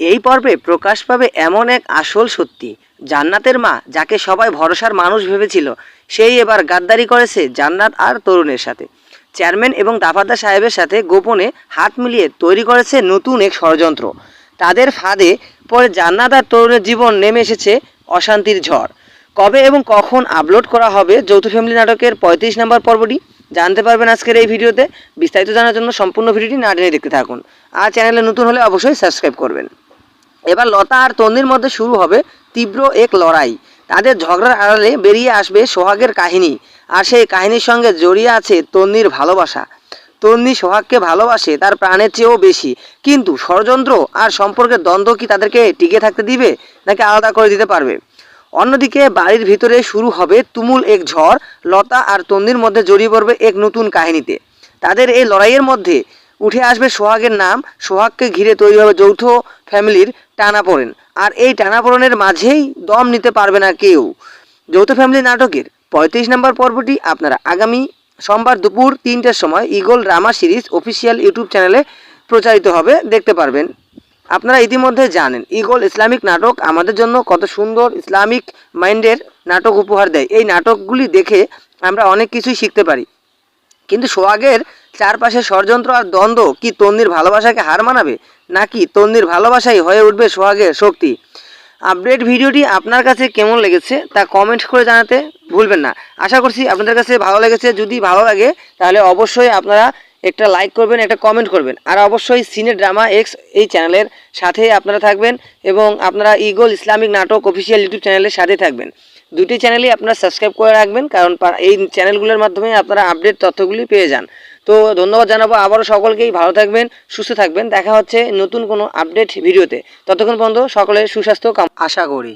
এই পর্বে প্রকাশ পাবে এমন এক আসল সত্যি। জান্নাতের মা, যাকে সবাই ভরসার মানুষ ভেবেছিল, সেই এবার গাদ্দারি করেছে জান্নাত আর তরুণের সাথে। চেয়ারম্যান এবং দাফাদা সাহেবের সাথে গোপনে হাত মিলিয়ে তৈরি করেছে নতুন এক ষড়যন্ত্র। তাদের ফাঁদে পরে জান্নাত আর তরুণের জীবন নেমে এসেছে অশান্তির ঝড়। কবে এবং কখন আপলোড করা হবে যৌথ ফ্যামিলি নাটকের পঁয়ত্রিশ নম্বর পর্বটি জানতে পারবেন আজকের এই ভিডিওতে। বিস্তারিত জানার জন্য সম্পূর্ণ ভিডিওটি না টেনে দেখতে থাকুন। আর চ্যানেলে নতুন হলে অবশ্যই সাবস্ক্রাইব করবেন। এবার লতা আর তন্দির মধ্যে শুরু হবে তীব্র এক লড়াই। তাদের ঝগড়ার আড়ালে বেরিয়ে আসবে সোহাগের কাহিনী, আর সেই কাহিনীর সঙ্গে জড়িয়ে আছে তন্নির ভালোবাসা। তন্নি সোহাগকে ভালোবাসে, তার প্রাণের চেয়েও বেশি। কিন্তু ষড়যন্ত্র আর সম্পর্কের দ্বন্দ্ব কি তাদেরকে টিকে থাকতে দিবে, নাকি আলাদা করে দিতে পারবে? অন্যদিকে বাড়ির ভিতরে শুরু হবে তুমুল এক ঝড়, লতা আর তন্দির মধ্যে জড়িয়ে পড়বে এক নতুন কাহিনীতে। তাদের এই লড়াইয়ের মধ্যে উঠে আসবে সোহাগের নাম, সোহাগকে ঘিরে তৈরি হবে যৌথ ফ্যামিলির টানাপোড়েন। আর এই টানাপোড়েনের মাঝেই দম নিতে পারবে না কেউ। যৌথ ফ্যামিলি নাটকের পঁয়ত্রিশ নম্বর পর্বটি আপনারা আগামী সোমবার দুপুর তিনটের সময় eagle drama series official YouTube চ্যানেলে প্রচারিত হবে, দেখতে পারবেন। আপনারা ইতিমধ্যে জানেন ইগল ইসলামিক নাটক আমাদের জন্য কত সুন্দর ইসলামিক মাইন্ডের নাটক উপহার দেয়। এই নাটকগুলি দেখে আমরা অনেক কিছুই শিখতে পারি। কিন্তু সোহাগের চারপাশে ষড়যন্ত্র আর দ্বন্দ্ব, কি তন্দির ভালোবাসাকে হার মানাবে? নাকি তন্দির ভালোবাসাই হয়ে উঠবে সোহাগের শক্তি? আপডেট ভিডিওটি আপনার কাছে কেমন লেগেছে তা কমেন্ট করে জানাতে ভুলবেন না। আশা করছি আপনাদের কাছে ভালো লেগেছে। যদি ভালো লাগে, তাহলে অবশ্যই আপনারা একটা লাইক করবেন, একটা কমেন্ট করবেন। আর অবশ্যই সিনে ড্রামা এক্স এই চ্যানেলের সাথে আপনারা থাকবেন এবং আপনারা ইগল ইসলামিক নাটক অফিসিয়াল ইউটিউব চ্যানেলের সাথে থাকবেন। দুটি চ্যানেলই আপনারা সাবস্ক্রাইব করে রাখবেন, কারণ এই চ্যানেলগুলোর মাধ্যমে আপনারা আপডেট তথ্যগুলি পেয়ে যান। তো ধন্যবাদ জানাব, আবারও সকলকেই ভালো থাকবেন, সুস্থ থাকবেন, দেখা হচ্ছে নতুন কোনো আপডেট ভিডিওতে। ততক্ষণ পর্যন্ত সকলের সুস্বাস্থ্য আশা করি।